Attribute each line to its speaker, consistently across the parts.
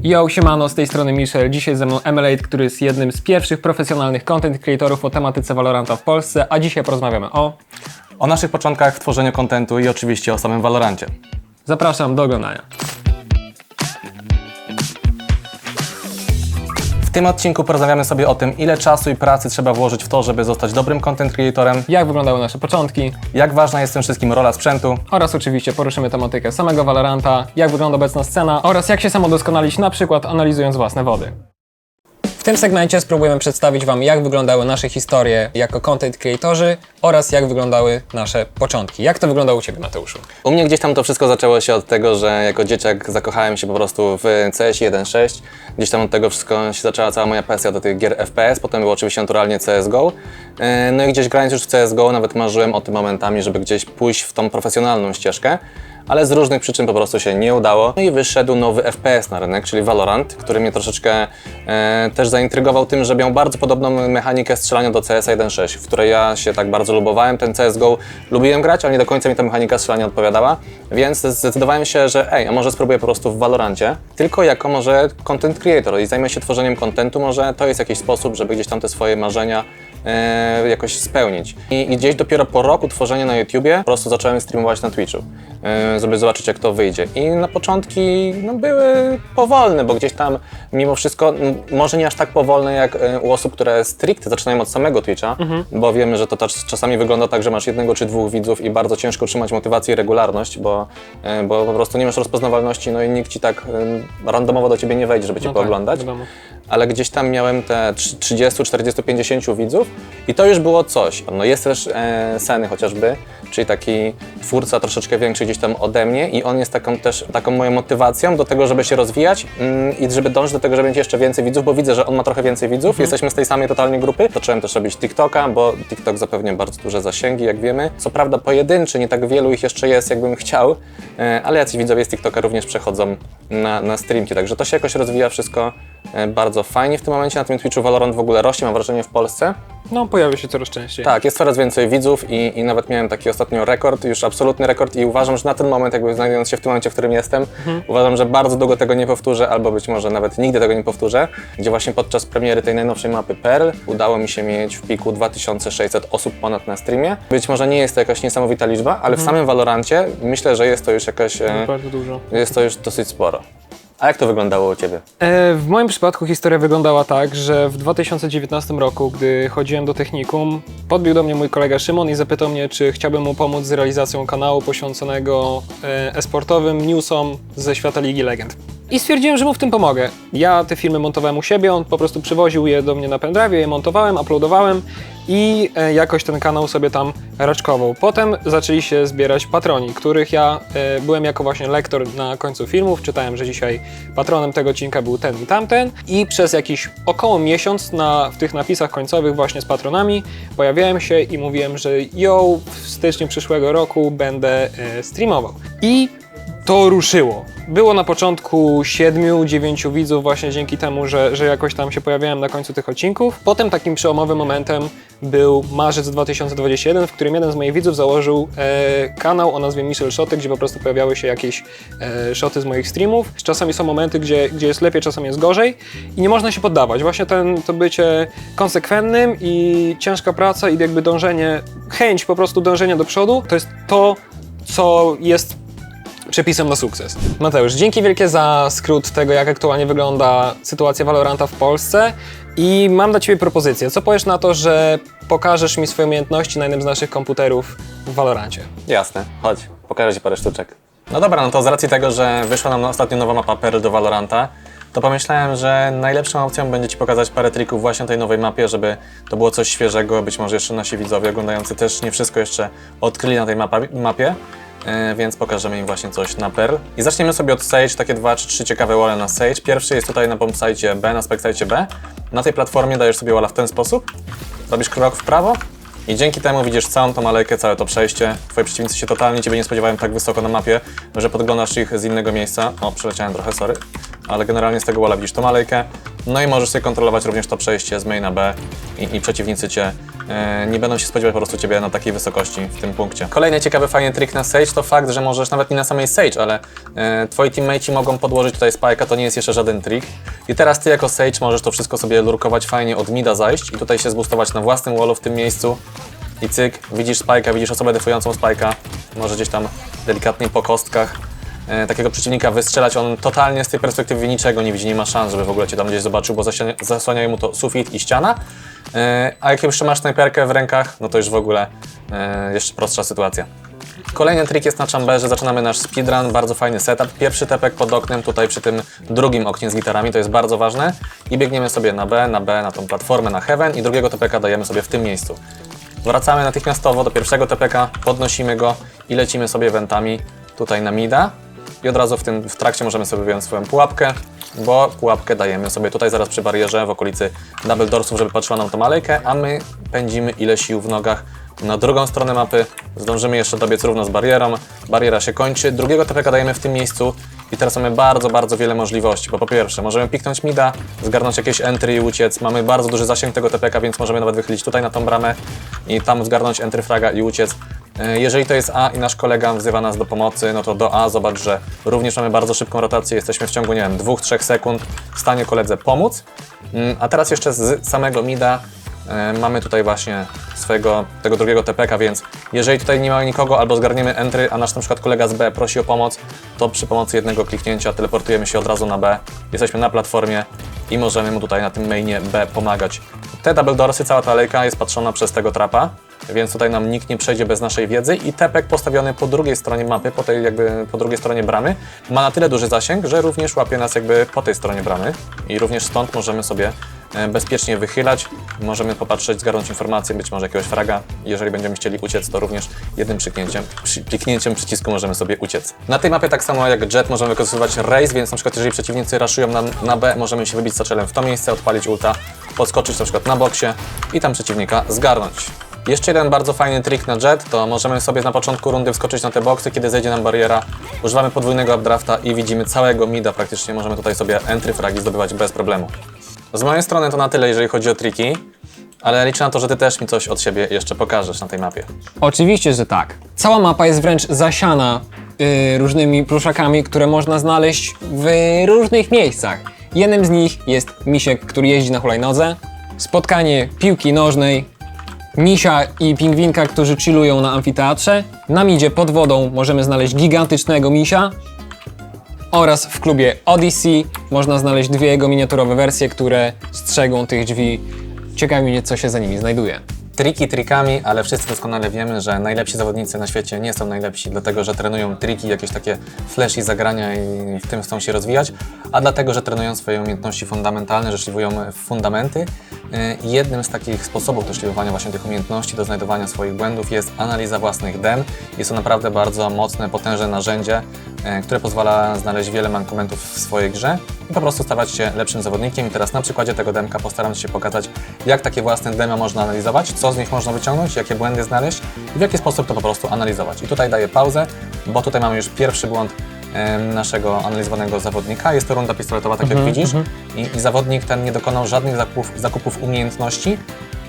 Speaker 1: Yo, siemano, z tej strony Michel. Dzisiaj ze mną Emelate, który jest jednym z pierwszych profesjonalnych content creatorów o tematyce Valoranta w Polsce, a dzisiaj porozmawiamy o...
Speaker 2: O naszych początkach w tworzeniu kontentu i oczywiście o samym Valorancie.
Speaker 1: Zapraszam do oglądania.
Speaker 2: Tym odcinku porozmawiamy sobie o tym, ile czasu i pracy trzeba włożyć w to, żeby zostać dobrym content creatorem,
Speaker 1: Jak wyglądały nasze początki
Speaker 2: jak ważna jest w tym wszystkim rola sprzętu,
Speaker 1: oraz oczywiście poruszymy tematykę samego Valoranta, jak wygląda obecna scena oraz jak się samodoskonalić, na przykład analizując własne wody. W tym segmencie spróbujemy przedstawić Wam, jak wyglądały nasze historie jako content creatorzy oraz jak wyglądały nasze początki. Jak to wyglądało u Ciebie, Mateuszu?
Speaker 2: U mnie gdzieś tam to wszystko zaczęło się od tego, że jako dzieciak zakochałem się po prostu w CS 1.6. Gdzieś tam od tego wszystko się zaczęła cała moja pasja do tych gier FPS, potem było oczywiście naturalnie CSGO. E, No i gdzieś grając już w CSGO nawet marzyłem o tym momentami, żeby gdzieś pójść w tą profesjonalną ścieżkę. Ale z różnych przyczyn po prostu się nie udało. No i wyszedł nowy FPS na rynek, czyli Valorant, który mnie troszeczkę e, też zaintrygował tym, że miał bardzo podobną mechanikę strzelania do CS 1.6, w której ja się tak bardzo lubowałem. Ten CSGO lubiłem grać, ale nie do końca mi ta mechanika strzelania odpowiadała, więc zdecydowałem się, że ej, a może spróbuję po prostu w Valorancie, tylko jako może content creator i zajmę się tworzeniem contentu, może to jest jakiś sposób, żeby gdzieś tam te swoje marzenia e, jakoś spełnić. I, I gdzieś dopiero po roku tworzenia na YouTubie po prostu zacząłem streamować na Twitchu, e, żeby zobaczyć jak to wyjdzie. I na początki no, były powolne, bo gdzieś tam mimo wszystko, może nie aż tak powolne jak e, u osób, które stricte zaczynają od samego Twitcha, bo wiemy, że to czasami wygląda tak, że masz jednego czy dwóch widzów i bardzo ciężko utrzymać motywację i regularność, bo, e, bo po prostu nie masz rozpoznawalności, no i nikt ci tak e, randomowo do ciebie nie wejdzie, żeby cię
Speaker 1: No tak,
Speaker 2: pooglądać. Ale gdzieś tam miałem te trzy- 30, 40, 50 widzów i to już było coś. No jest też e, Seny chociażby, czyli taki twórca troszeczkę większy gdzieś tam ode mnie i on jest taką też taką moją motywacją do tego, żeby się rozwijać mm, i żeby dążyć do tego, żeby mieć jeszcze więcej widzów, bo widzę, że on ma trochę więcej widzów, jesteśmy z tej samej totalnie grupy. Zacząłem też robić TikToka, bo TikTok zapewnia bardzo duże zasięgi, jak wiemy. Co prawda pojedynczy, nie tak wielu ich jeszcze jest, jakbym chciał, e, ale jacyś widzowie z TikToka również przechodzą na, na streamki, także to się jakoś rozwija wszystko e, bardzo fajnie w tym momencie. Na tym Twitchu Valorant w ogóle rośnie, mam wrażenie, w Polsce.
Speaker 1: No, pojawia się coraz częściej.
Speaker 2: Tak, jest coraz więcej widzów i, i nawet miałem taki ostatnio rekord, już absolutny rekord i uważam, że na ten moment, jakby znajdując się w tym momencie, w którym jestem, uważam, że bardzo długo tego nie powtórzę, albo być może nawet nigdy tego nie powtórzę, gdzie właśnie podczas premiery tej najnowszej mapy Pearl udało mi się mieć w piku 2600 osób ponad na streamie. Być może nie jest to jakaś niesamowita liczba, ale w samym Valorancie myślę, że jest to już jakaś, e,
Speaker 1: Bardzo dużo.
Speaker 2: jest to już dosyć sporo. A jak to wyglądało u Ciebie?
Speaker 1: E, W moim przypadku historia wyglądała tak, że w 2019 roku, gdy chodziłem do technikum, podbił do mnie mój kolega Szymon i zapytał mnie, czy chciałbym mu pomóc z realizacją kanału poświęconego e, esportowym newsom ze świata Ligi Legend. I stwierdziłem, że mu w tym pomogę. Ja te filmy montowałem u siebie, on po prostu przywoził je do mnie na pendrive, je montowałem, uploadowałem i e, jakoś ten kanał sobie tam raczkował. Potem zaczęli się zbierać patroni, których ja e, byłem jako właśnie lektor na końcu filmów. Czytałem, że dzisiaj patronem tego odcinka był ten i tamten i przez jakiś około miesiąc na, w tych napisach końcowych właśnie z patronami pojawiałem się i mówiłem, że yo, w styczniu przyszłego roku będę e, streamował. I to ruszyło. Było na początku 7-9 widzów właśnie dzięki temu, że, że jakoś tam się pojawiałem na końcu tych odcinków. Potem takim przełomowym momentem był marzec 2021, w którym jeden z moich widzów założył e, kanał o nazwie Michel Shoty, gdzie po prostu pojawiały się jakieś e, shoty z moich streamów. Czasami są momenty, gdzie, gdzie jest lepiej, czasami jest gorzej i nie można się poddawać. Właśnie ten, to bycie konsekwentnym i ciężka praca i jakby dążenie, chęć po prostu dążenia do przodu, to jest to, co jest przepisem na sukces. Mateusz, dzięki wielkie za skrót tego, jak aktualnie wygląda sytuacja Valoranta w Polsce i mam dla Ciebie propozycję. Co powiesz na to, że pokażesz mi swoje umiejętności na jednym z naszych komputerów w Valorancie?
Speaker 2: Jasne, chodź, pokażę Ci parę sztuczek. No dobra, no to z racji tego, że wyszła nam ostatnio nowa mapa Pearl do Valoranta, to pomyślałem, że najlepszą opcją będzie Ci pokazać parę trików właśnie tej nowej mapie, żeby to było coś świeżego, być może jeszcze nasi widzowie oglądający też nie wszystko jeszcze odkryli na tej mapa, mapie, e, więc pokażemy im właśnie coś na Pearl. I zaczniemy sobie od Sage, takie dwa czy trzy ciekawe wale na Sage. Pierwszy jest tutaj na bombsite B, na specsite B. Na tej platformie dajesz sobie walla w ten sposób, robisz krok w prawo i dzięki temu widzisz całą tą alejkę, całe to przejście. Twoi przeciwnicy się totalnie Ciebie nie spodziewają tak wysoko na mapie, że podglądasz ich z innego miejsca. O, przeleciałem trochę, sorry. Ale generalnie z tego walla widzisz tą alejkę. No i możesz sobie kontrolować również to przejście z main na B i, i przeciwnicy cię e, nie będą się spodziewać po prostu ciebie na takiej wysokości w tym punkcie. Kolejny ciekawy, fajny trik na Sage to fakt, że możesz nawet nie na samej Sage, ale e, twoi teammateci mogą podłożyć tutaj spike'a, to nie jest jeszcze żaden trik. I teraz ty jako Sage możesz to wszystko sobie lurkować fajnie od mida zajść i tutaj się zbustować na własnym wallu w tym miejscu i cyk, widzisz spajka, widzisz osobę defującą spajka, może gdzieś tam delikatnie po kostkach e, takiego przeciwnika wystrzelać, on totalnie z tej perspektywy niczego nie widzi, nie ma szans, żeby w ogóle cię tam gdzieś zobaczył, bo zasłania, mu to sufit i ściana, e, a jak jeszcze masz snajperkę w rękach, no to już w ogóle e, jeszcze prostsza sytuacja. Kolejny trik jest na chamberze, zaczynamy nasz speedrun, bardzo fajny setup. Pierwszy tepek pod oknem, tutaj przy tym drugim oknie z gitarami, to jest bardzo ważne. I biegniemy sobie na B, na B, na tą platformę, na heaven i drugiego tepeka dajemy sobie w tym miejscu. Wracamy natychmiastowo do pierwszego TPK, podnosimy go i lecimy sobie wentami tutaj na mida. I od razu w tym w trakcie możemy sobie wyjąć swoją pułapkę, bo pułapkę dajemy sobie tutaj zaraz przy barierze w okolicy double doorsów, żeby patrzyła nam tą alejkę, a my pędzimy ile sił w nogach na drugą stronę mapy. Zdążymy jeszcze dobiec równo z barierą. Bariera się kończy. Drugiego TPK dajemy w tym miejscu i teraz mamy bardzo, bardzo wiele możliwości, bo po pierwsze możemy piknąć mida, zgarnąć jakieś entry i uciec. Mamy bardzo duży zasięg tego TPK, więc możemy nawet wychylić tutaj na tą bramę i tam zgarnąć entry fraga i uciec. E, Jeżeli to jest A i nasz kolega wzywa nas do pomocy, no to do A zobacz, że również mamy bardzo szybką rotację, jesteśmy w ciągu, nie wiem, 2-3 sekund w stanie koledze pomóc. Mm, A teraz jeszcze z samego mida E, mamy tutaj właśnie swojego tego drugiego TPK, więc jeżeli tutaj nie ma nikogo albo zgarniemy entry, a nasz na przykład kolega z B prosi o pomoc, to przy pomocy jednego kliknięcia teleportujemy się od razu na B. Jesteśmy na platformie i możemy mu tutaj na tym mainie B pomagać. Te double doorsy, cała ta alejka jest patrzona przez tego trapa, więc tutaj nam nikt nie przejdzie bez naszej wiedzy i tepek postawiony po drugiej stronie mapy, po tej jakby po drugiej stronie bramy, ma na tyle duży zasięg, że również łapie nas jakby po tej stronie bramy i również stąd możemy sobie e, bezpiecznie wychylać, możemy popatrzeć, zgarnąć informacje, być może jakiegoś fraga. Jeżeli będziemy chcieli uciec, to również jednym kliknięciem, przy, kliknięciem przycisku możemy sobie uciec. Na tej mapie tak samo jak Jet możemy wykorzystywać race, więc na przykład jeżeli przeciwnicy raszują na, na B, możemy się wybić saczelem w to miejsce, odpalić ulta, podskoczyć na przykład na boksie i tam przeciwnika zgarnąć. Jeszcze jeden bardzo fajny trik na jet, to możemy sobie na początku rundy wskoczyć na te boksy, kiedy zejdzie nam bariera, używamy podwójnego updrafta i widzimy całego mida praktycznie, możemy tutaj sobie entry fragi zdobywać bez problemu. Z mojej strony to na tyle, jeżeli chodzi o triki, ale liczę na to, że Ty też mi coś od siebie jeszcze pokażesz na tej mapie.
Speaker 1: Oczywiście, że tak. Cała mapa jest wręcz zasiana y, różnymi pluszakami, które można znaleźć w różnych miejscach. Jednym z nich jest misiek, który jeździ na hulajnodze, spotkanie piłki nożnej, misia i pingwinka, którzy chillują na amfiteatrze. Na midzie pod wodą możemy znaleźć gigantycznego misia, oraz w klubie Odyssey można znaleźć dwie jego miniaturowe wersje, które strzegą tych drzwi. Ciekawi mnie, co się za nimi znajduje.
Speaker 2: Triki trikami, ale wszyscy doskonale wiemy, że najlepsi zawodnicy na świecie nie są najlepsi, dlatego że trenują triki, jakieś takie flashy zagrania i w tym chcą się rozwijać, a dlatego, że trenują swoje umiejętności fundamentalne, że szlifują fundamenty. I Jednym z takich sposobów do szlifowania właśnie tych umiejętności, do znajdowania swoich błędów jest analiza własnych dem. Jest to naprawdę bardzo mocne, potężne narzędzie, które pozwala znaleźć wiele mankomentów w swojej grze i po prostu stawać się lepszym zawodnikiem. I teraz na przykładzie tego demka postaram się pokazać, jak takie własne dema można analizować, co z nich można wyciągnąć, jakie błędy znaleźć i w jaki sposób to po prostu analizować. I tutaj daję pauzę, bo tutaj mamy już pierwszy błąd naszego analizowanego zawodnika. Jest to runda pistoletowa, tak jak widzisz. I, I zawodnik ten nie dokonał żadnych zakupów, zakupów umiejętności.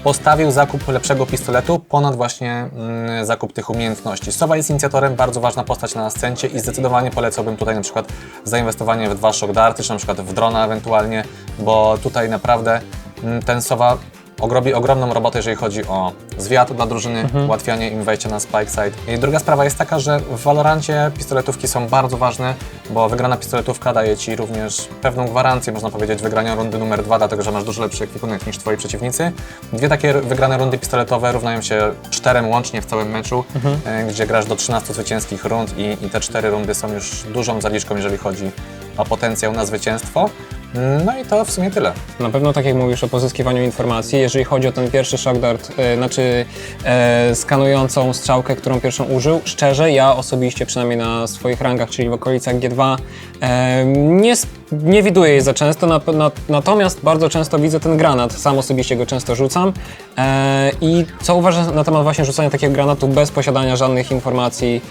Speaker 2: Postawił zakup lepszego pistoletu ponad właśnie mm, zakup tych umiejętności. Sowa jest inicjatorem, bardzo ważna postać na ascencie i zdecydowanie polecałbym tutaj na przykład zainwestowanie w dwa shock darty, czy na przykład w drona ewentualnie, bo tutaj naprawdę mm, ten Sowa robi ogromną robotę, jeżeli chodzi o zwiat dla drużyny, ułatwianie im wejścia na spike side. I druga sprawa jest taka, że w Valorancie pistoletówki są bardzo ważne, bo wygrana pistoletówka daje Ci również pewną gwarancję, można powiedzieć, wygrania rundy numer dwa, dlatego że masz dużo lepszy ekwipunek niż Twoi przeciwnicy. Dwie takie wygrane rundy pistoletowe równają się czterem łącznie w całym meczu, e, gdzie grasz do 13 zwycięskich rund i, i te cztery rundy są już dużą zaliczką, jeżeli chodzi o potencjał na zwycięstwo. No i to w sumie tyle.
Speaker 1: Na pewno tak jak mówisz o pozyskiwaniu informacji, jeżeli chodzi o ten pierwszy shock dart, e, znaczy e, skanującą strzałkę, którą pierwszą użył, szczerze ja osobiście przynajmniej na swoich rangach, czyli w okolicach G2, e, nie, nie widuję jej za często, na, na, natomiast bardzo często widzę ten granat. Sam osobiście go często rzucam. E, I co uważasz na temat właśnie rzucania takiego granatu bez posiadania żadnych informacji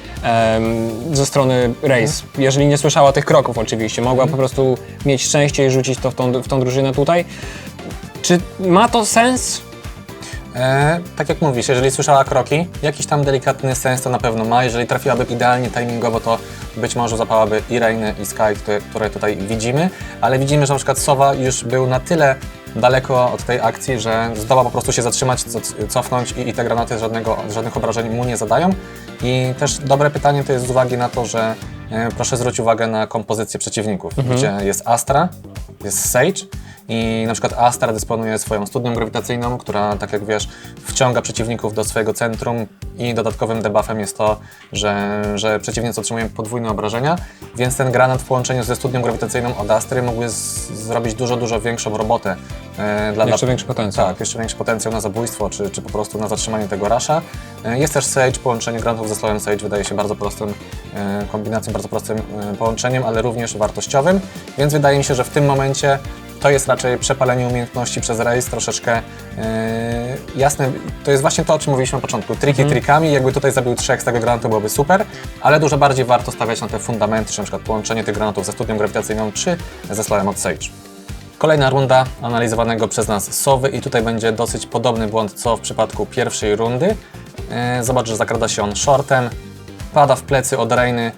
Speaker 1: ze strony Race? Jeżeli nie słyszała tych kroków oczywiście, mogła po prostu mieć szczęście i rzucić to w tą, w tą drużynę tutaj. Czy ma to sens?
Speaker 2: E, tak jak mówisz, jeżeli słyszała kroki, jakiś tam delikatny sens to na pewno ma. Jeżeli trafiłaby idealnie timingowo, to być może zapałaby i Rainę i Sky, które, które tutaj widzimy, ale widzimy, że na przykład Sowa już był na tyle daleko od tej akcji, że zdoła po prostu się zatrzymać, co- cofnąć i, i te granaty żadnego, żadnych obrażeń mu nie zadają. I też dobre pytanie to jest z uwagi na to, że proszę zwrócić uwagę na kompozycję przeciwników, gdzie jest Astra, jest Sage i na przykład Astra dysponuje swoją studnią grawitacyjną, która, tak jak wiesz, wciąga przeciwników do swojego centrum i dodatkowym debuffem jest to, że, że przeciwnicy otrzymują podwójne obrażenia, więc ten granat w połączeniu ze studnią grawitacyjną od Astry mógłby zrobić dużo, dużo większą robotę. e, dla,
Speaker 1: Jeszcze większy potencjał.
Speaker 2: Tak, jeszcze większy potencjał na zabójstwo, czy, czy po prostu na zatrzymanie tego rasza. E, Jest też Sage, połączenie granatów ze Slowem Sage wydaje się bardzo prostym e, kombinacją, bardzo prostym e, połączeniem, ale również wartościowym, więc wydaje mi się, że w tym momencie to jest raczej przepalenie umiejętności przez rejs, troszeczkę e, jasne. To jest właśnie to, o czym mówiliśmy na początku. Triki trikami, jakby tutaj zabił trzech z tego granatu byłoby super, ale dużo bardziej warto stawiać na te fundamenty, czy na przykład połączenie tych granatów ze studnią grawitacyjną, czy ze Slowem od Sage. Kolejna runda analizowanego przez nas Sowy i tutaj będzie dosyć podobny błąd co w przypadku pierwszej rundy. E, Zobacz, że zakrada się on shortem, pada w plecy od Reiny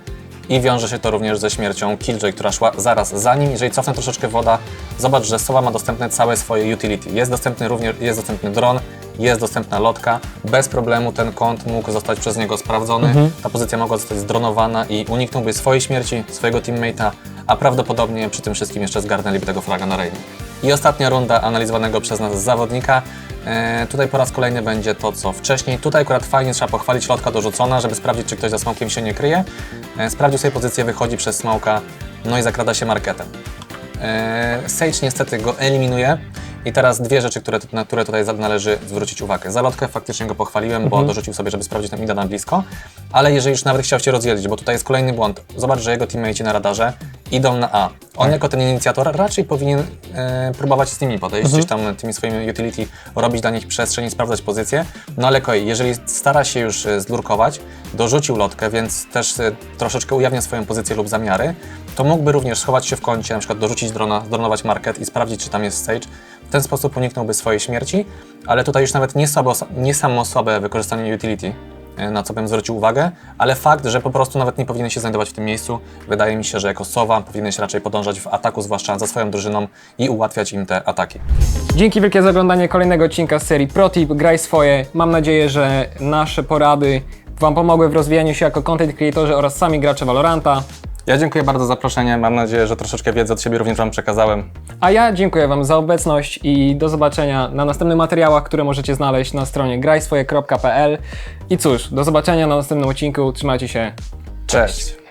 Speaker 2: i wiąże się to również ze śmiercią Killjoy, która szła zaraz za nim. Jeżeli cofnę troszeczkę woda, zobacz, że Sowa ma dostępne całe swoje utility. Jest dostępny również, jest dostępny dron, jest dostępna lotka. Bez problemu ten kąt mógł zostać przez niego sprawdzony. Ta pozycja mogła zostać zdronowana i uniknąłby swojej śmierci, swojego teammate'a, a prawdopodobnie przy tym wszystkim jeszcze zgarnęliby tego fraga na Reinie. I ostatnia runda analizowanego przez nas zawodnika. E, tutaj po raz kolejny będzie to, co wcześniej. Tutaj akurat fajnie trzeba pochwalić lotka dorzucona, żeby sprawdzić, czy ktoś za smokiem się nie kryje. E, sprawdził sobie pozycję, wychodzi przez smoka, no i zakrada się marketem. E, Sage niestety go eliminuje. I teraz dwie rzeczy, które, na które tutaj należy zwrócić uwagę. Za lotkę faktycznie go pochwaliłem, bo dorzucił sobie, żeby sprawdzić tam Ida na blisko, ale jeżeli już nawet chciał się rozdzielić, bo tutaj jest kolejny błąd. Zobacz, że jego teammate'i na radarze idą na A. On jako ten inicjator raczej powinien e, próbować z nimi podejść, gdzieś tam tymi swoimi utility robić dla nich przestrzeń i sprawdzać pozycję. No ale kolej, jeżeli stara się już e, zlurkować, dorzucił lotkę, więc też e, troszeczkę ujawnia swoją pozycję lub zamiary, to mógłby również schować się w kącie, na przykład dorzucić drona, zdronować market i sprawdzić, czy tam jest stage. W ten sposób uniknąłby swojej śmierci, ale tutaj już nawet nie, nie samo słabe wykorzystanie utility, e, na co bym zwrócił uwagę, ale fakt, że po prostu nawet nie powinien się znajdować w tym miejscu, wydaje mi się, że jako sowa powinieneś raczej podążać w ataku, zwłaszcza za swoją drużyną i ułatwiać im te ataki.
Speaker 1: Dzięki wielkie za oglądanie kolejnego odcinka z serii ProTip Graj swoje. Mam nadzieję, że nasze porady Wam pomogły w rozwijaniu się jako content creatorzy oraz sami gracze Valoranta.
Speaker 3: Ja dziękuję bardzo za zaproszenie. Mam nadzieję, że troszeczkę wiedzy od siebie również Wam przekazałem.
Speaker 1: A ja dziękuję Wam za obecność i do zobaczenia na następnych materiałach, które możecie znaleźć na stronie grajswoje.pl. I cóż, do zobaczenia na następnym odcinku. Trzymajcie się.
Speaker 3: Cześć.